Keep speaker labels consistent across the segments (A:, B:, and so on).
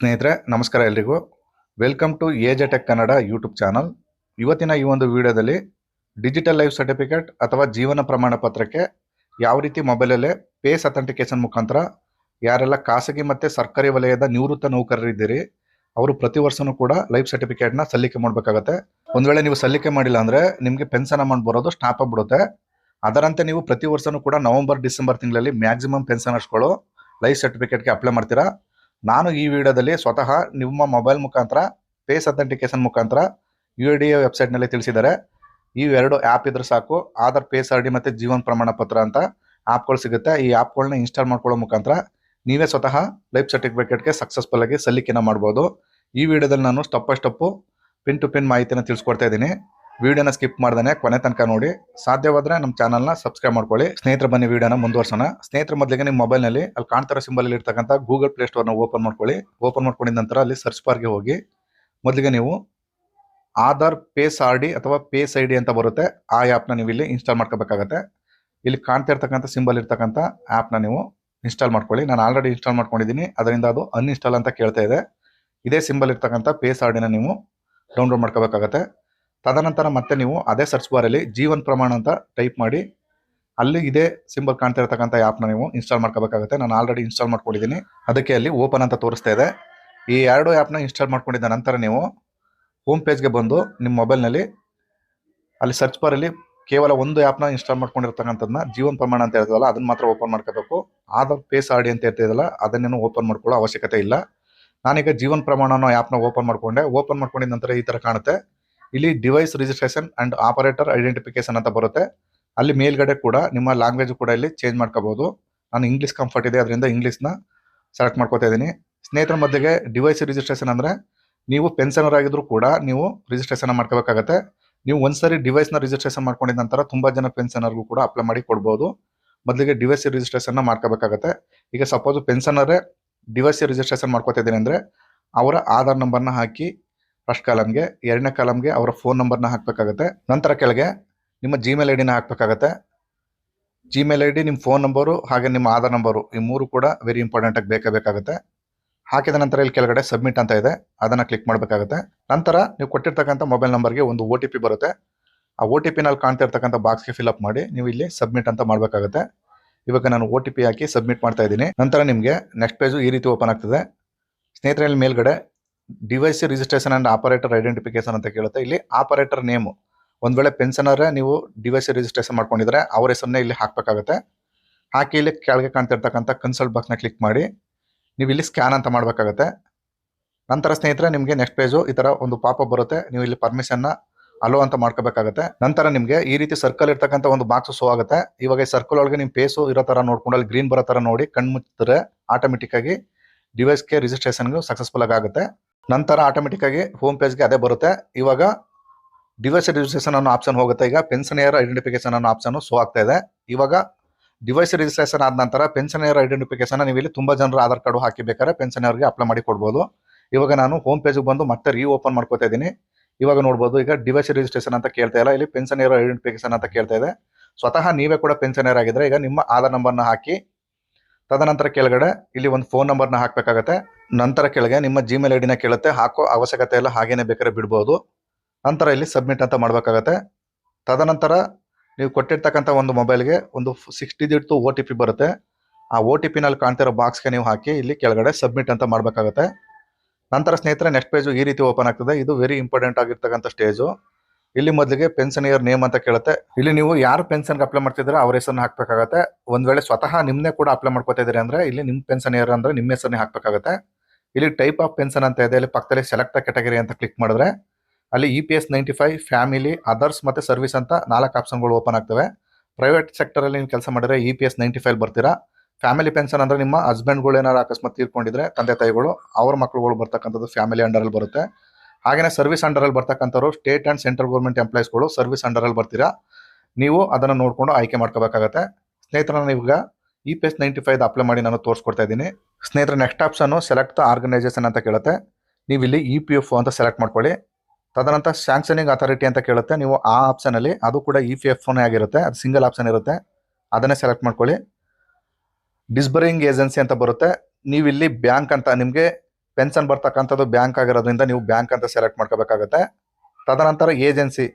A: ಸ್ನೇಹಿತರೆ, ನಮಸ್ಕಾರ ಎಲ್ರಿಗೂ. Welcome to Age Tech Kannada YouTube channel ಇವತ್ತಿನ ಈ ಒಂದು ವಿಡಿಯೋದಲ್ಲಿ ಡಿಜಿಟಲ್ ಲೈಫ್ ಸರ್ಟಿಫಿಕೇಟ್ ಅಥವಾ ಜೀವನ ಪ್ರಮಾಣ ಪತ್ರಕ್ಕೆ ಯಾವ ರೀತಿ ಮೊಬೈಲಲ್ಲೇ ಪೇಸ್ ಅಥೆಂಟಿಕೇಶನ್ ಮುಖಾಂತರ ಯಾರೆಲ್ಲ ಖಾಸಗಿ ಮತ್ತು ಸರ್ಕಾರಿ ವಲಯದ ನಿವೃತ್ತ ನೌಕರರಿದ್ದೀರಿ, ಅವರು ಪ್ರತಿ ವರ್ಷನೂ ಕೂಡ ಲೈಫ್ ಸರ್ಟಿಫಿಕೇಟ್ನ ಸಲ್ಲಿಕೆ ಮಾಡಬೇಕಾಗತ್ತೆ. ಒಂದು ವೇಳೆ ನೀವು ಸಲ್ಲಿಕೆ ಮಾಡಿಲ್ಲ ಅಂದರೆ ನಿಮಗೆ ಪೆನ್ಷನ್ ಅಮೌಂಟ್ ಬರೋದು ಸ್ಟಾಪ್ ಆಗ್ಬಿಡುತ್ತೆ. ಅದರಂತೆ ನೀವು ಪ್ರತಿ ವರ್ಷನೂ ಕೂಡ ನವೆಂಬರ್ ಡಿಸೆಂಬರ್ ತಿಂಗಳಲ್ಲಿ ಮ್ಯಾಕ್ಸಿಮಮ್ ಪೆನ್ಷನರ್ಸ್ಗಳು ಲೈಫ್ ಸರ್ಟಿಫಿಕೇಟ್ಗೆ ಅಪ್ಲೈ ಮಾಡ್ತೀರಾ. ನಾನು ಈ ವಿಡಿಯೋದಲ್ಲಿ ಸ್ವತಃ ನಿಮ್ಮ ಮೊಬೈಲ್ ಮುಖಾಂತರ, ಫೇಸ್ ಅಥೆಂಟಿಕೇಶನ್ ಮುಖಾಂತರ ಯು ಡಿ ಎ ವೆಬ್ಸೈಟ್ನಲ್ಲಿ ತಿಳಿಸಿದ್ದಾರೆ ಇವೆರಡು ಆ್ಯಪ್ ಇದ್ರೆ ಸಾಕು. ಆಧಾರ್ ಫೇಸ್ ಆರ್ ಡಿ ಮತ್ತು ಜೀವನ್ ಪ್ರಮಾಣ ಪತ್ರ ಅಂತ ಆ್ಯಪ್ಗಳು ಸಿಗುತ್ತೆ. ಈ ಆ್ಯಪ್ಗಳನ್ನ ಇನ್ಸ್ಟಾಲ್ ಮಾಡ್ಕೊಳ್ಳೋ ಮುಖಾಂತರ ನೀವೇ ಸ್ವತಃ ಲೈಫ್ ಸರ್ಟಿಫಿಕೇಟ್ಗೆ ಸಕ್ಸಸ್ಫುಲ್ ಆಗಿ ಸಲ್ಲಿಕೆನ ಮಾಡ್ಬೋದು. ಈ ವಿಡಿಯೋದಲ್ಲಿ ನಾನು step by step pin to pin ಮಾಹಿತಿನ ತಿಳಿಸ್ಕೊಡ್ತಾ ಇದ್ದೀನಿ. ವಿಡಿಯೋನ ಸ್ಕಿಪ್ ಮಾಡ್ದೇ ಕೊನೆ ತನಕ ನೋಡಿ. ಸಾಧ್ಯವಾದ್ರೆ ನಮ್ಮ ಚಾನಲ್ನ ಸಬ್ಸ್ಕ್ರೈಬ್ ಮಾಡ್ಕೊಳ್ಳಿ. ಸ್ನೇಹಿತರ ಬನ್ನಿ ವಿಡಿಯೋನ ಮುಂದುವರ್ಸೋಣ. ಸ್ನೇಹಿತರ ಮೊದಲಿಗೆ ನಿಮ್ಮ ಮೊಬೈಲ್ನಲ್ಲಿ, ಅಲ್ಲಿ ಕಾಣ್ತಿರೋ ಸಿಂಬಲ್ ಇರ್ತಕ್ಕಂಥ ಗೂಗಲ್ ಪ್ಲೇ ಸ್ಟೋರ್ನ ಓಪನ್ ಮಾಡ್ಕೊಳ್ಳಿ. ಓಪನ್ ಮಾಡ್ಕೊಂಡಿದ್ದ ನಂತರ ಅಲ್ಲಿ ಸರ್ಚ್ ಬಾರ್ಗೆ ಹೋಗಿ. ಮೊದಲಿಗೆ ನೀವು ಆಧಾರ್ ಪೇಸ್ ಆರ್ ಡಿ ಅಥವಾ ಪೇಸ್ ಐ ಡಿ ಅಂತ ಬರುತ್ತೆ. ಆ ಆ್ಯಪ್ನ ನೀವು ಇಲ್ಲಿ ಇನ್ಸ್ಟಾಲ್ ಮಾಡ್ಕೋಬೇಕಾಗತ್ತೆ. ಇಲ್ಲಿ ಕಾಣ್ತಾ ಇರ್ತಕ್ಕಂಥ ಸಿಂಬಲ್ ಇರ್ತಕ್ಕಂಥ ಆ್ಯಪ್ನ ನೀವು ಇನ್ಸ್ಟಾಲ್ ಮಾಡ್ಕೊಳ್ಳಿ. ನಾನು ಆಲ್ರೆಡಿ ಇನ್ಸ್ಟಾಲ್ ಮಾಡ್ಕೊಂಡಿದ್ದೀನಿ. ಅದರಿಂದ ಅದು ಅನ್ಇನ್ಸ್ಟಾಲ್ ಅಂತ ಕೇಳ್ತಾ ಇದೆ. ಇದೇ ಸಿಂಬಲ್ ಇರ್ತಕ್ಕಂಥ ಪೇಸ್ ಆರ್ ಡಿನ ನೀವು ಡೌನ್ಲೋಡ್ ಮಾಡ್ಕೋಬೇಕಾಗತ್ತೆ. ತದನಂತರ ಮತ್ತೆ ನೀವು ಅದೇ ಸರ್ಚ್ ಬಾರಲ್ಲಿ ಜೀವನ್ ಪ್ರಮಾಣ ಅಂತ ಟೈಪ್ ಮಾಡಿ, ಅಲ್ಲಿ ಇದೇ ಸಿಂಬಲ್ ಕಾಣ್ತಾ ಇರತಕ್ಕಂಥ ಆ್ಯಪ್ನ ನೀವು ಇನ್ಸ್ಟಾಲ್ ಮಾಡ್ಕೋಬೇಕಾಗುತ್ತೆ. ನಾನು ಆಲ್ರೆಡಿ ಇನ್ಸ್ಟಾಲ್ ಮಾಡ್ಕೊಂಡಿದ್ದೀನಿ. ಅದಕ್ಕೆ ಅಲ್ಲಿ ಓಪನ್ ಅಂತ ತೋರಿಸ್ತಾ ಇದೆ. ಈ ಎರಡು ಆ್ಯಪ್ನ ಇನ್ಸ್ಟಾಲ್ ಮಾಡ್ಕೊಂಡಿದ್ದ ನಂತರ ನೀವು ಹೋಮ್ ಪೇಜ್ಗೆ ಬಂದು ನಿಮ್ಮ ಮೊಬೈಲ್ನಲ್ಲಿ ಅಲ್ಲಿ ಸರ್ಚ್ ಬಾರಲ್ಲಿ ಕೇವಲ ಒಂದು ಆ್ಯಪ್ನ ಇನ್ಸ್ಟಾಲ್ ಮಾಡ್ಕೊಂಡಿರ್ತಕ್ಕಂಥದ್ದನ್ನ ಜೀವನ್ ಪ್ರಮಾಣ ಅಂತ ಇರ್ತದಲ್ಲ ಅದನ್ನ ಮಾತ್ರ ಓಪನ್ ಮಾಡ್ಕೋಬೇಕು. ಆಧಾರ್ ಪೇಸ್ ಆಡಿ ಅಂತ ಇರ್ತಿದಲ್ಲ ಅದನ್ನೇನು ಓಪನ್ ಮಾಡ್ಕೊಳ್ಳೋ ಅವಶ್ಯಕತೆ ಇಲ್ಲ. ನಾನೀಗ ಜೀವನ್ ಪ್ರಮಾಣ ಅನ್ನೋ ಆ್ಯಪ್ನ ಓಪನ್ ಮಾಡಿಕೊಂಡೆ. ಓಪನ್ ಮಾಡ್ಕೊಂಡಿದ್ದ ನಂತರ ಈ ಥರ ಕಾಣುತ್ತೆ. ಇಲ್ಲಿ device registration and operator identification ಅಂತ ಬರುತ್ತೆ. ಅಲ್ಲಿ ಮೇಲ್ಗಡೆ ಕೂಡ, ನಿಮ್ಮ ಲ್ಯಾಂಗ್ವೇಜ್ ಕೂಡ ಇಲ್ಲಿ ಚೇಂಜ್ ಮಾಡ್ಕೋಬಹುದು ನಾನು ಇಂಗ್ಲೀಷ್ ಕಂಫರ್ಟ್ ಇದೆ, ಅದರಿಂದ ಇಂಗ್ಲೀಷ್ನ ಸೆಲೆಕ್ಟ್ ಮಾಡ್ಕೋತಾ ಇದ್ದೀನಿ. ಸ್ನೇಹಿತರ ಮಧ್ಯೆಗೆ ಡಿವೈಸ್ ರಿಜಿಸ್ಟ್ರೇಷನ್ ಅಂದರೆ ನೀವು ಪೆನ್ಷನರ್ ಆಗಿದ್ರು ಕೂಡ ನೀವು ರಿಜಿಸ್ಟ್ರೇಷನ್ ಮಾಡ್ಕೋಬೇಕಾಗತ್ತೆ. ನೀವು ಒಂದ್ಸರಿ ಡಿವೈಸ್ನ ರಿಜಿಸ್ಟ್ರೇಷನ್ ಮಾಡ್ಕೊಂಡಿದ ನಂತರ ತುಂಬ ಜನ ಪೆನ್ಷನರ್ಗೂ ಕೂಡ ಅಪ್ಲೈ ಮಾಡಿ ಕೊಡ್ಬೋದು. ಮೊದಲಿಗೆ ಡಿವೈಸ್ ರಿಜಿಸ್ಟ್ರೇಷನ್ನ ಮಾಡ್ಕೋಬೇಕಾಗತ್ತೆ. ಈಗ ಸಪೋಸ್ ಪೆನ್ಷನರೇ ಡಿವೈಸ್ ರಿಜಿಸ್ಟ್ರೇಷನ್ ಮಾಡ್ಕೋತಾ ಇದ್ದೀನಿ ಅಂದರೆ ಅವರ ಆಧಾರ್ ನಂಬರ್ನ ಹಾಕಿ ಫಸ್ಟ್ ಕಾಲಮ್ಗೆ ಎರಡನೇ ಕಾಲಮ್ಗೆ ಅವರ ಫೋನ್ ನಂಬರ್ನ ಹಾಕಬೇಕಾಗತ್ತೆ. ನಂತರ ಕೆಳಗೆ ನಿಮ್ಮ ಜಿಮೇಲ್ ಐ ಡಿನ ಹಾಕಬೇಕಾಗತ್ತೆ. ಜಿಮೇಲ್ ಐ ಡಿ ನಿಮ್ಮ ಫೋನ್ ನಂಬರು ಹಾಗೆ ನಿಮ್ಮ ಆಧಾರ್ ನಂಬರು ಈ ಮೂರು ಕೂಡ ವೆರಿ ಇಂಪಾರ್ಟೆಂಟ್ ಆಗಿ ಬೇಕೇ ಬೇಕಾಗುತ್ತೆ. ಹಾಕಿದ ನಂತರ ಇಲ್ಲಿ ಕೆಳಗಡೆ ಸಬ್ಮಿಟ್ ಅಂತ ಇದೆ. ಅದನ್ನು ಕ್ಲಿಕ್ ಮಾಡಬೇಕಾಗುತ್ತೆ. ನಂತರ ನೀವು ಕೊಟ್ಟಿರ್ತಕ್ಕಂಥ ಮೊಬೈಲ್ ನಂಬರ್ಗೆ ಒಂದು ಒ ಟಿ ಪಿ ಬರುತ್ತೆ. ಆ ಒ ಟಿ ಪಿನಲ್ಲಿ ಕಾಣ್ತಾ ಇರ್ತಕ್ಕಂಥ ಬಾಕ್ಸ್ಗೆ ಫಿಲ್ಅಪ್ ಮಾಡಿ, ನೀವು ಇಲ್ಲಿ ಸಬ್ಮಿಟ್ ಅಂತ ಮಾಡಬೇಕಾಗುತ್ತೆ. ಇವಾಗ ನಾನು ಒ ಟಿ ಪಿ ಹಾಕಿ ಸಬ್ಮಿಟ್ ಮಾಡ್ತಾ ಇದ್ದೀನಿ. ನಂತರ ನಿಮಗೆ ನೆಕ್ಸ್ಟ್ ಪೇಜು ಈ ರೀತಿ ಓಪನ್ ಆಗ್ತದೆ. ಸ್ನೇಹಿತರಲ್ಲಿ ಮೇಲ್ಗಡೆ device registration and operator identification ಅಂತ ಕೇಳುತ್ತೆ. ಇಲ್ಲಿ ಆಪರೇಟರ್ ನೇಮು ಒಂದು ವೇಳೆ ಪೆನ್ಷನರೇ ನೀವು ಡಿವೈಸ್ ರಿಜಿಸ್ಟ್ರೇಷನ್ ಮಾಡ್ಕೊಂಡಿದ್ರೆ ಅವರ ಹೆಸರನ್ನೇ ಇಲ್ಲಿ ಹಾಕಬೇಕಾಗುತ್ತೆ. ಹಾಕಿ ಇಲ್ಲಿ ಕೆಳಗೆ ಕಾಣ್ತಿರ್ತಕ್ಕಂಥ ಕನ್ಸಲ್ಟ್ ಬಾಕ್ಸ್ನ ಕ್ಲಿಕ್ ಮಾಡಿ. ನೀವು ಇಲ್ಲಿ ಸ್ಕ್ಯಾನ್ ಅಂತ ಮಾಡಬೇಕಾಗತ್ತೆ. ನಂತರ ಸ್ನೇಹಿತರೆ ನಿಮಗೆ ನೆಕ್ಸ್ಟ್ ಪೇಜು ಈ ಥರ ಒಂದು ಪಾಪ ಬರುತ್ತೆ. ನೀವು ಇಲ್ಲಿ ಪರ್ಮಿಷನ್ನ ಅಲೋ ಅಂತ ಮಾಡ್ಕೋಬೇಕಾಗುತ್ತೆ. ನಂತರ ನಿಮಗೆ ಈ ರೀತಿ ಸರ್ಕಲ್ ಇರ್ತಕ್ಕಂಥ ಒಂದು ಬಾಕ್ಸ್ ಶೋ ಆಗುತ್ತೆ. ಇವಾಗ ಈ ಸರ್ಕಲ್ ಒಳಗೆ ನಿಮ್ಮ ಪೇಸು ಇರೋ ಥರ ನೋಡ್ಕೊಂಡು ಅಲ್ಲಿ ಗ್ರೀನ್ ಬರೋ ಥರ ನೋಡಿ ಕಣ್ಮುಚ್ಚಿದ್ರೆ ಆಟೋಮೆಟಿಕ್ ಆಗಿ ಡಿವೈಸ್ಗೆ ರಿಜಿಸ್ಟ್ರೇಷನ್ಗೂ ಸಕ್ಸಸ್ಫುಲ್ ಆಗಿ ಆಗುತ್ತೆ. ನಂತರ ಆಟೋಮೆಟಿಕ್ ಆಗಿ ಹೋಮ್ ಪೇಜ್ಗೆ ಅದೇ ಬರುತ್ತೆ. ಇವಾಗ ಡಿವೈಸ್ ರಿಜಿಸ್ಟ್ರೇಷನ್ ಅನ್ನೋ ಆಪ್ಷನ್ ಹೋಗುತ್ತೆ. ಈಗ ಪೆನ್ಷನಿಯರ್ ಐಡೆಂಟಿಫಿಕೇಶನ್ ಅನ್ನೋ ಆಪ್ಷನ್ ಶೋ ಆಗ್ತಾ ಇದೆ. ಇವಾಗ ಡಿವೈಸ್ ರಿಜಿಸ್ಟ್ರೇಷನ್ ಆದ ನಂತರ ಪೆನ್ಷನಿಯರ್ ಐಡೆಂಟಿಫಿಕೇಶನ್ ನೀವು ಇಲ್ಲಿ ತುಂಬ ಜನರ ಆಧಾರ್ ಕಾರ್ಡು ಹಾಕಿ ಬೇಕಾದ್ರೆ ಪೆನ್ಷನಿಯರ್ಗೆ ಅಪ್ಲೈ ಮಾಡಿ ಕೊಡ್ಬೋದು. ಇವಾಗ ನಾನು ಹೋಮ್ ಪೇಜ್ಗೆ ಬಂದು ಮತ್ತೆ ರೀ ಓಪನ್ ಮಾಡ್ಕೋತಾ ಇದ್ದೀನಿ. ಇವಾಗ ನೋಡ್ಬೋದು, ಈಗ ಡಿವೈಸ್ ರಿಜಿಸ್ಟ್ರೇಷನ್ ಅಂತ ಕೇಳ್ತಾ ಇಲ್ಲ. ಇಲ್ಲಿ ಪೆನ್ಷನಿಯರ್ ಐಡೆಂಟಿಫಿಕೇಶನ್ ಅಂತ ಕೇಳ್ತಾ ಇದೆ. ಸ್ವತಃ ನೀವೇ ಕೂಡ ಪೆನ್ಷನಿಯರ್ ಆಗಿದ್ರೆ ಈಗ ನಿಮ್ಮ ಆಧಾರ್ ನಂಬರ್ನ ಹಾಕಿ ತದನಂತರ ಕೆಳಗಡೆ ಇಲ್ಲಿ ಒಂದು ಫೋನ್ ನಂಬರ್ನ ಹಾಕಬೇಕಾಗತ್ತೆ. ನಂತರ ಕೆಳಗೆ ನಿಮ್ಮ ಜಿಮೇಲ್ ಐ ಡಿನ ಕೇಳುತ್ತೆ. ಹಾಕೋ ಅವಶ್ಯಕತೆ ಎಲ್ಲ ಹಾಗೇನೆ ಬೇಕಾದ್ರೆ ಬಿಡ್ಬೋದು. ನಂತರ ಇಲ್ಲಿ ಸಬ್ಮಿಟ್ ಅಂತ ಮಾಡಬೇಕಾಗತ್ತೆ. ತದನಂತರ ನೀವು ಕೊಟ್ಟಿರ್ತಕ್ಕಂಥ ಒಂದು ಮೊಬೈಲ್ಗೆ ಒಂದು ಸಿಕ್ಸ್ ಡಿಜಿಟ್ದು ಓ ಟಿ ಪಿ ಬರುತ್ತೆ. ಆ ಓ ಟಿ ಪಿನಲ್ಲಿ ಕಾಣ್ತಿರೋ ಬಾಕ್ಸ್ಗೆ ನೀವು ಹಾಕಿ ಇಲ್ಲಿ ಕೆಳಗಡೆ ಸಬ್ಮಿಟ್ ಅಂತ ಮಾಡಬೇಕಾಗತ್ತೆ. ನಂತರ ಸ್ನೇಹಿತರೆ ನೆಕ್ಸ್ಟ್ ಪೇಜು ಈ ರೀತಿ ಓಪನ್ ಆಗ್ತದೆ. ಇದು ವೆರಿ ಇಂಪಾರ್ಟೆಂಟ್ ಆಗಿರ್ತಕ್ಕಂಥ ಸ್ಟೇಜು ಇಲ್ಲಿ ಮೊದಲಿಗೆ ಪೆನ್ಷನಿಯರ್ ನೇಮ್ ಅಂತ ಕೇಳುತ್ತೆ. ಇಲ್ಲಿ ನೀವು ಯಾರು ಪೆನ್ಷನ್ಗೆ ಅಪ್ಲೈ ಮಾಡ್ತಿದ್ರೆ ಅವ್ರ ಹೆಸರನ್ನ ಹಾಕಬೇಕಾಗತ್ತೆ. ಒಂದ್ ವೇಳೆ ಸ್ವತಃ ನಿಮ್ಮನ್ನೇ ಕೂಡ ಅಪ್ಲೈ ಮಾಡ್ಕೋತಾ ಇದ್ದೀರಿ ಅಂದ್ರೆ ಇಲ್ಲಿ ನಿಮ್ಮ ಪೆನ್ಷನಿಯರ್ ಅಂದ್ರೆ ನಿಮ್ಮ ಹೆಸರನ್ನೇ ಹಾಕಬೇಕಾಗತ್ತೆ. ಇಲ್ಲಿ ಟೈಪ್ ಆಫ್ ಪೆನ್ಷನ್ ಅಂತ ಇದೆ. ಇಲ್ಲಿ ಪಕ್ಕದಲ್ಲಿ ಸೆಲೆಕ್ಟ್ ಕ್ಯಾಟಗರಿ ಅಂತ ಕ್ಲಿಕ್ ಮಾಡಿದ್ರೆ ಅಲ್ಲಿ E P S ninety five family others ಮತ್ತೆ ಸರ್ವಿಸ್ ಅಂತ ನಾಲ್ಕು ಆಪ್ಷನ್ಗಳು ಓಪನ್ ಆಗ್ತವೆ. ಪ್ರೈವೇಟ್ ಸೆಕ್ಟರಲ್ಲಿ ನೀವು ಕೆಲಸ ಮಾಡಿದ್ರೆ E P S ninety five ಬರ್ತೀರಾ. ಫ್ಯಾಮಿಲಿ ಪೆನ್ಷನ್ ಅಂದ್ರೆ ನಿಮ್ಮ ಹಸ್ಬೆಂಡ್ಗಳು ಏನಾರು ಅಕಸ್ಮಾತ್ ತೀರ್ಕೊಂಡಿದ್ರೆ, ತಂದೆ ತಾಯಿಗಳು, ಅವ್ರ ಮಕ್ಕಳುಗಳು ಬರ್ತಕ್ಕಂಥದ್ದು ಫ್ಯಾಮಿಲಿ ಅಂಡರಲ್ಲಿ ಬರುತ್ತೆ. ಹಾಗೆಯೇ ಸರ್ವಿಸ್ ಅಂಡರಲ್ಲಿ ಬರ್ತಕ್ಕಂಥವ್ರು ಸ್ಟೇಟ್ ಆ್ಯಂಡ್ ಸೆಂಟ್ರಲ್ ಗೌರ್ಮೆಂಟ್ ಎಂಪ್ಲಾಯೀಸ್ಗಳು ಸರ್ವಿಸ್ ಅಂಡರಲ್ಲಿ ಬರ್ತೀರಾ? ನೀವು ಅದನ್ನು ನೋಡಿಕೊಂಡು ಆಯ್ಕೆ ಮಾಡ್ಕೋಬೇಕಾಗತ್ತೆ. ಸ್ನೇಹಿತರ ಇವಾಗ E P S ninety five apply ಮಾಡಿ ನಾನು ತೋರಿಸ್ಕೊಡ್ತಾ ಇದ್ದೀನಿ. ಸ್ನೇಹಿತರ ನೆಕ್ಸ್ಟ್ ಆಪ್ಷನ್ನು ಸೆಲೆಕ್ಟ್ ಆರ್ಗನೈಸೇಷನ್ ಅಂತ ಕೇಳುತ್ತೆ. ನೀವು ಇಲ್ಲಿ ಇ ಪಿ ಎಫ್ ಅಂತ ಸೆಲೆಕ್ಟ್ ಮಾಡ್ಕೊಳ್ಳಿ. ತದನಂತರ ಸ್ಯಾಂಕ್ಷನಿಂಗ್ ಅಥಾರಿಟಿ ಅಂತ ಕೇಳುತ್ತೆ. ನೀವು ಆ ಆಪ್ಷನಲ್ಲಿ ಅದು ಕೂಡ ಇ ಪಿ ಎಫ್ ಓನೇ ಆಗಿರುತ್ತೆ. ಅದು ಸಿಂಗಲ್ ಆಪ್ಷನ್ ಇರುತ್ತೆ. ಅದನ್ನೇ ಸೆಲೆಕ್ಟ್ ಮಾಡ್ಕೊಳ್ಳಿ. ಡಿಸ್ಬರಿಂಗ್ ಏಜೆನ್ಸಿ ಅಂತ ಬರುತ್ತೆ. ನೀವು ಇಲ್ಲಿ ಬ್ಯಾಂಕ್ ಅಂತ ನಿಮಗೆ ಪೆನ್ಷನ್ ಬರ್ತಕ್ಕಂಥದ್ದು ಬ್ಯಾಂಕ್ ಆಗಿರೋದ್ರಿಂದ ನೀವು ಬ್ಯಾಂಕ್ ಅಂತ ಸೆಲೆಕ್ಟ್ ಮಾಡ್ಕೋಬೇಕಾಗತ್ತೆ. ತದನಂತರ ಏಜೆನ್ಸಿ.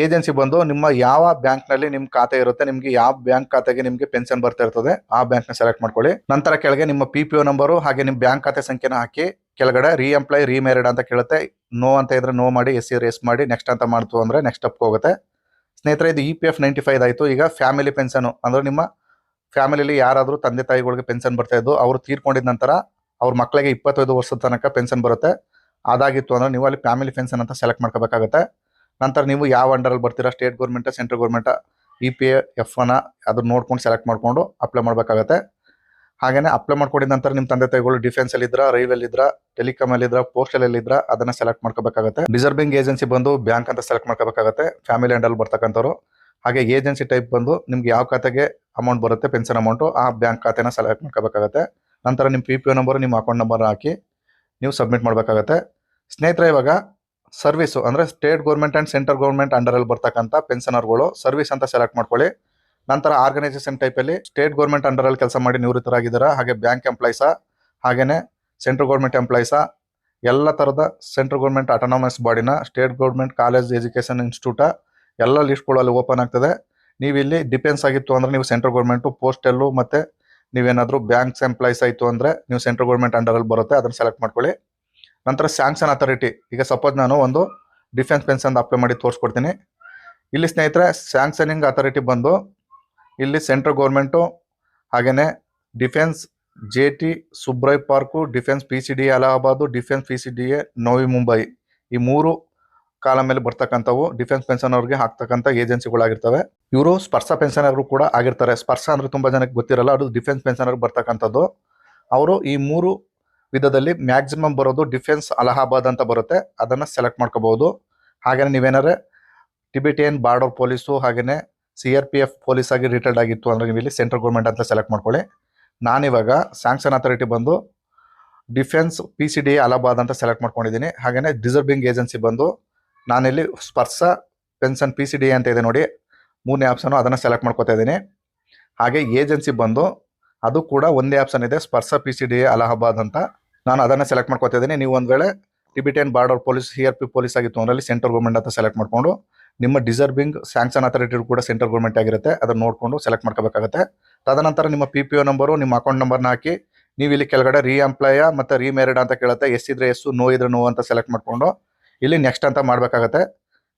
A: ಏಜೆನ್ಸಿ ಬಂದು ನಿಮ್ಮ ಯಾವ ಬ್ಯಾಂಕ್ನಲ್ಲಿ ನಿಮ್ಮ ಖಾತೆ ಇರುತ್ತೆ, ನಿಮಗೆ ಯಾವ ಬ್ಯಾಂಕ್ ಖಾತೆಗೆ ನಿಮಗೆ ಪೆನ್ಷನ್ ಬರ್ತಾ ಇರ್ತದೆ, ಆ ಬ್ಯಾಂಕ್ನ ಸೆಲೆಕ್ಟ್ ಮಾಡ್ಕೊಳ್ಳಿ. ನಂತರ ಕೆಳಗೆ ನಿಮ್ಮ ಪಿ ಪಿ ಒ ನಂಬರು ಹಾಗೆ ನಿಮ್ಮ ಬ್ಯಾಂಕ್ ಖಾತೆ ಸಂಖ್ಯೆನ ಹಾಕಿ, ಕೆಳಗಡೆ ರೀ ಎಂಪ್ಲಾಯ್ ರೀಮ್ಯಾರಿಡ್ ಅಂತ ಕೇಳುತ್ತೆ. ನೋ ಅಂತ ಇದ್ರೆ ನೋ ಮಾಡಿ ಎಸ್ ಸಿ ಎಸ್ ಮಾಡಿ ನೆಕ್ಸ್ಟ್ ಅಂತ ಮಾಡ್ತು ಅಂದರೆ ನೆಕ್ಸ್ಟ್ ಸ್ಟೆಪ್ ಹೋಗುತ್ತೆ. ಸ್ನೇಹಿತರೆ, ಇದು E P F ninety five ಆಯಿತು. ಈಗ ಫ್ಯಾಮಿಲಿ ಪೆನ್ಷನ್ ಅಂದ್ರೆ ನಿಮ್ಮ ಫ್ಯಾಮಿಲಿಲಿ ಯಾರಾದರೂ ತಂದೆ ತಾಯಿಗಳಿಗೆ ಪೆನ್ಷನ್ ಬರ್ತಾ ಇದ್ದು, ಅವರು ತೀರ್ಕೊಂಡಿದ ನಂತರ ಅವ್ರ ಮಕ್ಕಳಿಗೆ ಇಪ್ಪತ್ತೈದು ವರ್ಷದ ತನಕ ಪೆನ್ಷನ್ ಬರುತ್ತೆ. ಅದಾಗಿತ್ತು ಅಂದ್ರೆ ನೀವು ಅಲ್ಲಿ ಫ್ಯಾಮಿಲಿ ಪೆನ್ಷನ್ ಅಂತ ಸೆಲೆಕ್ಟ್ ಮಾಡ್ಕೋಬೇಕಾಗುತ್ತೆ. ನಂತರ ನೀವು ಯಾವ ಅಂಡರಲ್ಲಿ ಬರ್ತೀರಾ? State government central government E P F ಅನ್ನ ಅದನ್ನ ನೋಡ್ಕೊಂಡು ಸೆಲೆಕ್ಟ್ ಮಾಡ್ಕೊಂಡು ಅಪ್ಲೈ ಮಾಡಬೇಕಾಗತ್ತೆ. ಹಾಗೇನೆ ಅಪ್ಲೈ ಮಾಡ್ಕೊಂಡಿದ ನಂತರ ನಿಮ್ಮ ತಂದೆ ತಾಯಿಗಳು ಡಿಫೆನ್ಸ್ ಅಲ್ಲಿ ಇದ್ರ ರೈಲ್ವೆ ಇದ್ರ ಟೆಲಿಕಾಮ್ ಅಲ್ಲಿ ಇದ್ರ ಪೋಸ್ಟಲ್ ಅಲ್ಲಿ ಇದ್ರ, ಅದನ್ನ ಸೆಲೆಕ್ಟ್ ಮಾಡ್ಕೋಬೇಕಾಗುತ್ತೆ. ರಿಸರ್ವಿಂಗ್ ಏಜೆನ್ಸಿ ಬಂದು ಬ್ಯಾಂಕ್ ಅಂತ ಸೆಲೆಕ್ಟ್ ಮಾಡ್ಕೋಬೇಕಾಗುತ್ತೆ. ಫ್ಯಾಮಿಲಿ ಅಂಡಲ್ಲಿ ಬರ್ತಕ್ಕಂಥವ್ರು. ಹಾಗೆ ಏಜೆನ್ಸಿ ಟೈಪ್ ಬಂದು ನಿಮ್ಗೆ ಯಾವ ಖಾತೆಗೆ ಅಮೌಂಟ್ ಬರುತ್ತೆ? ಪೆನ್ಷನ್ ಅಮೌಂಟು ಆ ಬ್ಯಾಂಕ್ ಖಾತೆನ ಸೆಲೆಕ್ಟ್ ಮಾಡ್ಕೋಬೇಕಾಗುತ್ತೆ. ನಂತರ ನಿಮ್ಮ ಪಿ ಪಿ ಒ ನಂಬರು ನಿಮ್ಮ ಅಕೌಂಟ್ ನಂಬರ್ ಹಾಕಿ ನೀವು ಸಬ್ಮಿಟ್ ಮಾಡಬೇಕಾಗತ್ತೆ. ಸ್ನೇಹಿತರೆ, ಇವಾಗ ಸರ್ವಿಸು ಅಂದರೆ state government and central government ಅಂಡರಲ್ಲಿ ಬರ್ತಕ್ಕಂಥ ಪೆನ್ಷನರ್ಗಳು ಸರ್ವಿಸ್ ಅಂತ ಸೆಲೆಕ್ಟ್ ಮಾಡ್ಕೊಳ್ಳಿ. ನಂತರ ಆರ್ಗನೈಸೇಷನ್ ಟೈಪಲ್ಲಿ ಸ್ಟೇಟ್ ಗೌರ್ಮೆಂಟ್ ಅಂಡರಲ್ಲಿ ಕೆಲಸ ಮಾಡಿ ನಿವೃತ್ತರಾಗಿದ್ದೀರಾ, ಹಾಗೆ ಬ್ಯಾಂಕ್ ಎಂಪ್ಲಾಯ್ಸಾ ಹಾಗೆಯೇ ಸೆಂಟ್ರಲ್ ಗೌರ್ಮೆಂಟ್ ಎಂಪ್ಲಾಯ್ಸಾ ಎಲ್ಲ ಥರದ ಸೆಂಟ್ರಲ್ ಗೌರ್ಮೆಂಟ್ ಆಟೋನಮಸ್ ಬಾಡಿನ state government college education institute ಎಲ್ಲ ಲಿಸ್ಟ್ಗಳು ಅಲ್ಲಿ ಓಪನ್ ಆಗ್ತದೆ. ನೀವು ಇಲ್ಲಿ ಡಿಪೆನ್ಸ್ ಆಗಿತ್ತು ಅಂದರೆ ನೀವು ಸೆಂಟ್ರಲ್ ಗೌರ್ಮೆಂಟು ಪೋಸ್ಟಲ್ಲು ಮತ್ತೆ ನೀವೇನಾದರೂ ಬ್ಯಾಂಕ್ಸ್ ಎಂಪ್ಲಾಯ್ಸ್ ಆಯಿತು ಅಂದರೆ ನೀವು ಸೆಂಟ್ರಲ್ ಗೌರ್ಮೆಂಟ್ ಅಂಡರಲ್ಲಿ ಬರುತ್ತೆ, ಅದನ್ನು ಸೆಲೆಕ್ಟ್ ಮಾಡ್ಕೊಳ್ಳಿ. ನಂತರ ಸ್ಯಾಂಕ್ಷನ್ ಅಥಾರಿಟಿ ಈಗ ಸಪೋಸ್ ನಾನು ಒಂದು ಡಿಫೆನ್ಸ್ ಪೆನ್ಷನ್ ಅಪ್ಲೈ ಮಾಡಿ ತೋರಿಸ್ಕೊಡ್ತೀನಿ. ಇಲ್ಲಿ ಸ್ನೇಹಿತರೆ ಸ್ಯಾಂಕ್ಷನಿಂಗ್ ಅಥಾರಿಟಿ ಬಂದು ಇಲ್ಲಿ ಸೆಂಟ್ರಲ್ ಗೌರ್ಮೆಂಟು ಹಾಗೆಯೇ defence J T Subroto park defence P C D Allahabad defence P C D A navy Mumbai ಈ ಮೂರು ಕಾಲ ಮೇಲೆ ಬರ್ತಕ್ಕಂಥವು ಡಿಫೆನ್ಸ್ ಪೆನ್ಷನ್ ಅವ್ರಿಗೆ ಹಾಕ್ತಕ್ಕಂಥ ಏಜೆನ್ಸಿಗಳಾಗಿರ್ತವೆ ಇವರು ಸ್ಪರ್ಶ ಪೆನ್ಷನರು ಕೂಡ ಆಗಿರ್ತಾರೆ. ಸ್ಪರ್ಶ ಅಂದ್ರೆ ತುಂಬಾ ಜನಕ್ಕೆ ಗೊತ್ತಿರಲ್ಲ, ಅದು ಡಿಫೆನ್ಸ್ ಪೆನ್ಷನರ್ ಬರ್ತಕ್ಕಂಥದ್ದು. ಅವರು ಈ ಮೂರು ವಿಧದಲ್ಲಿ ಮ್ಯಾಕ್ಸಿಮಮ್ ಬರೋದು ಡಿಫೆನ್ಸ್ ಅಲಹಾಬಾದ್ ಅಂತ ಬರುತ್ತೆ. ಅದನ್ನ ಸೆಲೆಕ್ಟ್ ಮಾಡ್ಕೋಬಹುದು. ಹಾಗೆಯೇ ನೀವೇನಾದ್ರೆ ಟಿಬಿಟಿಯನ್ ಬಾರ್ಡರ್ ಪೊಲೀಸು ಹಾಗೆಯೇ C R P F police ಆಗಿ ರಿಟೈರ್ಡ್ ಆಗಿತ್ತು ಅಂದ್ರೆ ನೀವು ಇಲ್ಲಿ ಸೆಂಟ್ರಲ್ ಗೌರ್ಮೆಂಟ್ ಅಂತ ಸೆಲೆಕ್ಟ್ ಮಾಡ್ಕೊಳ್ಳಿ. ನಾನಿವಾಗ ಸ್ಯಾಂಕ್ಷನ್ ಅಥಾರಿಟಿ ಬಂದು defence P C D Allahabad ಅಂತ ಸೆಲೆಕ್ಟ್ ಮಾಡ್ಕೊಂಡಿದ್ದೀನಿ. ಹಾಗೇನೆ ಡಿಸರ್ವಿಂಗ್ ಏಜೆನ್ಸಿ ಬಂದು ನಾನಿಲ್ಲಿ ಸ್ಪರ್ಶ ಪೆನ್ಷನ್ ಪಿ ಸಿ ಡಿ ಅಂತ ಇದೆ ನೋಡಿ. ಮೂರನೇ ಆಪ್ಷನು ಅದನ್ನು ಸೆಲೆಕ್ಟ್ ಮಾಡ್ಕೋತಾ ಇದ್ದೀನಿ. ಹಾಗೆ ಏಜೆನ್ಸಿ ಬಂದು ಅದು ಕೂಡ ಒಂದೇ ಆಪ್ಷನ್ ಇದೆ, Sparsh P C D Allahabad ಅಂತ. ನಾನು ಅದನ್ನು ಸೆಲೆಕ್ಟ್ ಮಾಡ್ಕೋತಾ ಇದ್ದೀನಿ. ನೀವು ಒಂದು ವೇಳೆ Tibetan border police, C R P police ಆಗಿತ್ತು ಅದರಲ್ಲಿ ಸೆಂಟ್ರಲ್ ಗೌರ್ಮೆಂಟ್ ಅಂತ ಸೆಲೆಕ್ಟ್ ಮಾಡಿಕೊಂಡು, ನಿಮ್ಮ ಡಿಸರ್ವಿಂಗ್ ಸ್ಯಾಂಕ್ಷನ್ ಅಥಾರಿಟಿ ಕೂಡ ಸೆಂಟ್ರಲ್ ಗೌರ್ಮೆಂಟ್ ಆಗಿರುತ್ತೆ. ಅದನ್ನು ನೋಡಿಕೊಂಡು ಸೆಲೆಕ್ಟ್ ಮಾಡ್ಕೋಬೇಕಾಗುತ್ತೆ. ತದನಂತರ ನಿಮ್ಮ ಪಿ ಪಿ ಒ ನಂಬರು ನಿಮ್ಮ ಅಕೌಂಟ್ ನಂಬರ್ನ ಹಾಕಿ, ನೀವು ಇಲ್ಲಿ ಕೆಳಗಡೆ ರೀ ಎಂಪ್ಲಾಯ ಮತ್ತು ರೀ ಮ್ಯಾರಿಡ್ ಅಂತ ಕೇಳುತ್ತೆ. ಎಸ್ ಇದ್ರೆ ಎಸ್ಸು, ನೋ ಇದ್ರೆ ನೋ ಅಂತ ಸೆಲೆಕ್ಟ್ ಮಾಡ್ಕೊಂಡು ಇಲ್ಲಿ ನೆಕ್ಸ್ಟ್ ಅಂತ ಮಾಡಬೇಕಾಗತ್ತೆ.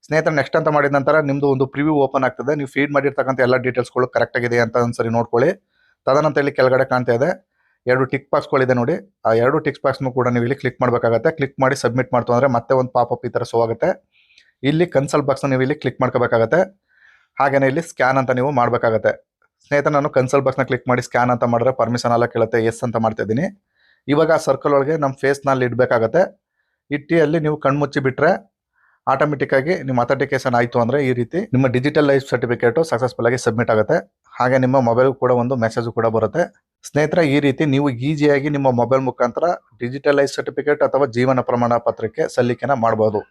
A: ಸ್ನೇಹಿತರೆ ನೆಕ್ಸ್ಟ್ ಅಂತ ಮಾಡಿದ ನಂತರ ನಿಮ್ಮದು ಒಂದು ಪ್ರಿವ್ಯೂ ಓಪನ್ ಆಗ್ತದೆ. ನೀವು ಫೀಡ್ ಮಾಡಿರ್ತಕ್ಕಂಥ ಎಲ್ಲ ಡೀಟೇಲ್ಸ್ಗಳು ಕರೆಕ್ಟ್ ಆಗಿದೆ ಅಂತ ಒಂದ್ಸರಿ ನೋಡ್ಕೊಳ್ಳಿ. ತದನಂತರ ಇಲ್ಲಿ ಕೆಳಗಡೆ ಕಾಣ್ತಾ ಇದೆ. ಎರಡು ಟಿಕ್ ಬಾಕ್ಸ್ಗಳಿದೆ ನೋಡಿ. ಆ ಎರಡು ಟಿಕ್ ಬಾಕ್ಸ್ನು ಕೂಡ ನೀವು ಇಲ್ಲಿ ಕ್ಲಿಕ್ ಮಾಡಬೇಕಾಗತ್ತೆ. ಕ್ಲಿಕ್ ಮಾಡಿ ಸಬ್ಮಿಟ್ ಮಾಡ್ತು ಅಂದರೆ ಮತ್ತೆ ಒಂದು ಪಾಪಪ್ ಈ ಥರ ಸೋ ಆಗುತ್ತೆ. ಇಲ್ಲಿ ಕನ್ಸಲ್ಟ್ ಬಾಕ್ಸ್ನ ನೀವು ಇಲ್ಲಿ ಕ್ಲಿಕ್ ಮಾಡ್ಕೋಬೇಕಾಗತ್ತೆ. ಹಾಗೆಯೇ ಇಲ್ಲಿ ಸ್ಕ್ಯಾನ್ ಅಂತ ನೀವು ಮಾಡಬೇಕಾಗತ್ತೆ. ಸ್ನೇಹಿತರೆ, ನಾನು ಕನ್ಸಲ್ಟ್ ಬಾಕ್ಸ್ನ ಕ್ಲಿಕ್ ಮಾಡಿ ಸ್ಕ್ಯಾನ್ ಅಂತ ಮಾಡಿದ್ರೆ ಪರ್ಮಿಷನ್ ಎಲ್ಲ ಕೇಳುತ್ತೆ ಎಸ್ ಅಂತ ಮಾಡ್ತಾ ಇದ್ದೀನಿ. ಇವಾಗ ಸರ್ಕಲ್ ಒಳಗೆ ನಮ್ಮ ಫೇಸ್ನಲ್ಲಿ ಇಡಬೇಕಾಗತ್ತೆ. ಇಟ್ಟು ಅಲ್ಲಿ ನೀವು ಕಣ್ಮುಚ್ಚಿ ಬಿಟ್ರೆ ಆಟೋಮೆಟಿಕ್ ಆಗಿ ನಿಮ್ಮ ಅಥೆಂಟಿಕೇಶನ್ ಆಯಿತು ಅಂದರೆ ಈ ರೀತಿ ನಿಮ್ಮ ಡಿಜಿಟಲ್ ಲೈಫ್ ಸರ್ಟಿಫಿಕೇಟು ಸಕ್ಸಸ್ಫುಲ್ ಆಗಿ ಸಬ್ಮಿಟ್ ಆಗುತ್ತೆ. ಹಾಗೆ ನಿಮ್ಮ ಮೊಬೈಲ್ ಕೂಡ ಒಂದು ಮೆಸೇಜ್ ಕೂಡ ಬರುತ್ತೆ. ಸ್ನೇಹಿತರೆ, ಈ ರೀತಿ ನೀವು ಈಸಿಯಾಗಿ ನಿಮ್ಮ ಮೊಬೈಲ್ ಮುಖಾಂತರ ಡಿಜಿಟಲ್ ಲೈಫ್ ಸರ್ಟಿಫಿಕೇಟ್ ಅಥವಾ ಜೀವನ ಪ್ರಮಾಣ ಪತ್ರಕ್ಕೆ ಸಲ್ಲಿಕೆನ ಮಾಡಬಹುದು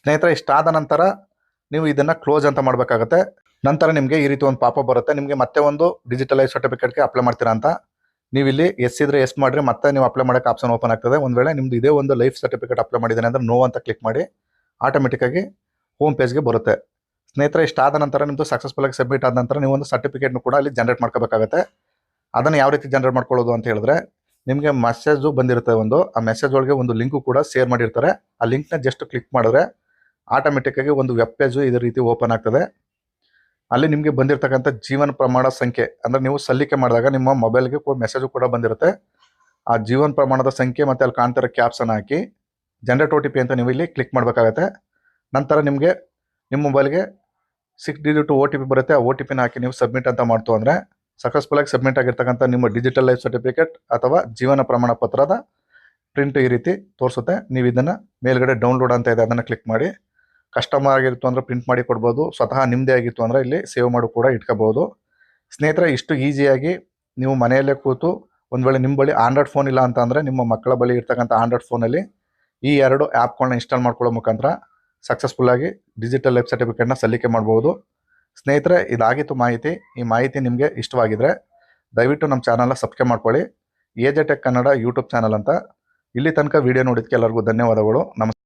A: ಸ್ನೇಹಿತರೆ, ಇಷ್ಟಾದ ನಂತರ ನೀವು ಇದನ್ನ ಕ್ಲೋಸ್ ಅಂತ ಮಾಡಬೇಕಾಗತ್ತೆ. ನಂತರ ನಿಮಗೆ ಈ ರೀತಿ ಒಂದು ಪಾಪ ಬರುತ್ತೆ. ನಿಮಗೆ ಮತ್ತೆ ಒಂದು ಡಿಜಿಟಲ್ ಲೈಫ್ ಸರ್ಟಿಫಿಕೇಟ್ಗೆ ಅಪ್ಲೈ ಮಾಡ್ತೀರಾ ಅಂತ. ನೀವು ಇಲ್ಲಿ ಎಸ್ ಇದ್ರೆ ಎಸ್ ಮಾಡಿದ್ರೆ ಮತ್ತೆ ನೀವು ಅಪ್ಲೈ ಮಾಡೋಕೆ ಆಪ್ಷನ್ ಓಪನ್ ಆಗ್ತದೆ. ಒಂದು ವೇಳೆ ನಿಮ್ದು ಇದೇ ಒಂದು ಲೈಫ್ ಸರ್ಟಿಫಿಕೇಟ್ ಅಪ್ಲೈ ಮಾಡಿದ್ದೇನೆ ಅಂದ್ರೆ ನೋ ಅಂತ ಕ್ಲಿಕ್ ಮಾಡಿ ಆಟೋಮೆಟಿಕ್ಕಾಗಿ ಹೋಮ್ ಪೇಜ್ಗೆ ಬರುತ್ತೆ. ಸ್ನೇಹಿತರೆ ಇಷ್ಟಾದ ನಂತರ ನಿಮ್ಮದು ಸಕ್ಸಸ್ಫುಲ್ ಆಗಿ ಸಬ್ಮಿಟ್ ಆದ ನಂತರ ನೀವು ಒಂದು ಸರ್ಟಿಫಿಕೇಟ್ನು ಕೂಡ ಅಲ್ಲಿ ಜನರೇಟ್ ಮಾಡ್ಕೋಬೇಕಾಗುತ್ತೆ. ಅದನ್ನು ಯಾವ ರೀತಿ ಜನರೇಟ್ ಮಾಡ್ಕೊಳ್ಳೋದು ಅಂತ ಹೇಳಿದ್ರೆ, ನಿಮಗೆ ಮೆಸೇಜು ಬಂದಿರುತ್ತೆ ಒಂದು, ಆ ಮೆಸೇಜ್ ಒಳಗೆ ಒಂದು ಲಿಂಕು ಕೂಡ ಶೇರ್ ಮಾಡಿರ್ತಾರೆ. ಆ ಲಿಂಕ್ನ ಜಸ್ಟ್ ಕ್ಲಿಕ್ ಮಾಡಿದ್ರೆ ಆಟೋಮೆಟಿಕ್ಕಾಗಿ ಒಂದು ವೆಬ್ ಪೇಜು ಇದೇ ರೀತಿ ಓಪನ್ ಆಗ್ತದೆ. ಅಲ್ಲಿ ನಿಮಗೆ ಬಂದಿರತಕ್ಕಂಥ ಜೀವನ ಪ್ರಮಾಣ ಸಂಖ್ಯೆ, ಅಂದರೆ ನೀವು ಸಲ್ಲಿಕೆ ಮಾಡಿದಾಗ ನಿಮ್ಮ ಮೊಬೈಲ್ಗೆ ಮೆಸೇಜ್ ಕೂಡ ಬಂದಿರುತ್ತೆ. ಆ ಜೀವನ ಪ್ರಮಾಣದ ಸಂಖ್ಯೆ ಮತ್ತು ಅಲ್ಲಿ ಕಾಣ್ತಿರೋ ಕ್ಯಾಪ್ಸನ್ನು ಹಾಕಿ ಜನರೇಟ್ ಒ ಟಿ ಪಿ ಅಂತ ನೀವು ಇಲ್ಲಿ ಕ್ಲಿಕ್ ಮಾಡಬೇಕಾಗತ್ತೆ. ನಂತರ ನಿಮಗೆ ನಿಮ್ಮ ಮೊಬೈಲ್ಗೆ six digit O T P ಬರುತ್ತೆ. ಆ ಒ ಟಿ ಪಿನ ಹಾಕಿ ನೀವು ಸಬ್ಮಿಟ್ ಅಂತ ಮಾಡ್ತು ಅಂದರೆ ಸಕ್ಸಸ್ಫುಲ್ ಆಗಿ ಸಬ್ಮಿಟ್ ಆಗಿರ್ತಕ್ಕಂಥ ನಿಮ್ಮ ಡಿಜಿಟಲ್ ಲೈಫ್ ಸರ್ಟಿಫಿಕೇಟ್ ಅಥವಾ ಜೀವನ ಪ್ರಮಾಣ ಪತ್ರದ ಪ್ರಿಂಟ್ ಈ ರೀತಿ ತೋರಿಸುತ್ತೆ. ನೀವು ಇದನ್ನು ಮೇಲ್ಗಡೆ ಡೌನ್ಲೋಡ್ ಅಂತ ಇದೆ, ಅದನ್ನು ಕ್ಲಿಕ್ ಮಾಡಿ. ಕಸ್ಟಮರ್ ಆಗಿತ್ತು ಅಂದರೆ ಪ್ರಿಂಟ್ ಮಾಡಿ ಕೊಡ್ಬೋದು, ಸ್ವತಃ ನಿಮ್ಮದೇ ಆಗಿತ್ತು ಅಂದರೆ ಇಲ್ಲಿ ಸೇವ್ ಮಾಡಿ ಕೂಡ ಇಟ್ಕೋಬೋದು. ಸ್ನೇಹಿತರೆ, ಇಷ್ಟು ಈಸಿಯಾಗಿ ನೀವು ಮನೆಯಲ್ಲೇ ಕೂತು ಒಂದು ವೇಳೆ ನಿಮ್ಮ ಬಳಿ ಆಂಡ್ರಾಯ್ಡ್ ಫೋನ್ ಇಲ್ಲ ಅಂತ ಅಂದರೆ ನಿಮ್ಮ ಮಕ್ಕಳ ಬಳಿ ಇರ್ತಕ್ಕಂಥ ಆಂಡ್ರಾಯ್ಡ್ ಫೋನಲ್ಲಿ ಈ ಎರಡು ಆ್ಯಪ್ಗಳನ್ನ ಇನ್ಸ್ಟಾಲ್ ಮಾಡ್ಕೊಳ್ಳೋ ಮುಖಾಂತರ ಸಕ್ಸಸ್ಫುಲ್ಲಾಗಿ ಡಿಜಿಟಲ್ ಲೈಫ್ ಸರ್ಟಿಫಿಕೇಟ್ನ ಸಲ್ಲಿಕೆ ಮಾಡ್ಬೋದು. ಸ್ನೇಹಿತರೆ, ಇದಾಗಿತ್ತು ಮಾಹಿತಿ. ಈ ಮಾಹಿತಿ ನಿಮಗೆ ಇಷ್ಟವಾಗಿದ್ರೆ ದಯವಿಟ್ಟು ನಮ್ಮ ಚಾನಲ್ನ ಸಬ್ಸ್ಕ್ರೈಬ್ ಮಾಡ್ಕೊಳ್ಳಿ. A J tech Kannada YouTube channel ಅಂತ. ಇಲ್ಲಿ ತನಕ ವಿಡಿಯೋ ನೋಡಿದ್ದಕ್ಕೆ ಎಲ್ಲರಿಗೂ ಧನ್ಯವಾದಗಳು. ನಮಸ್ಕಾರ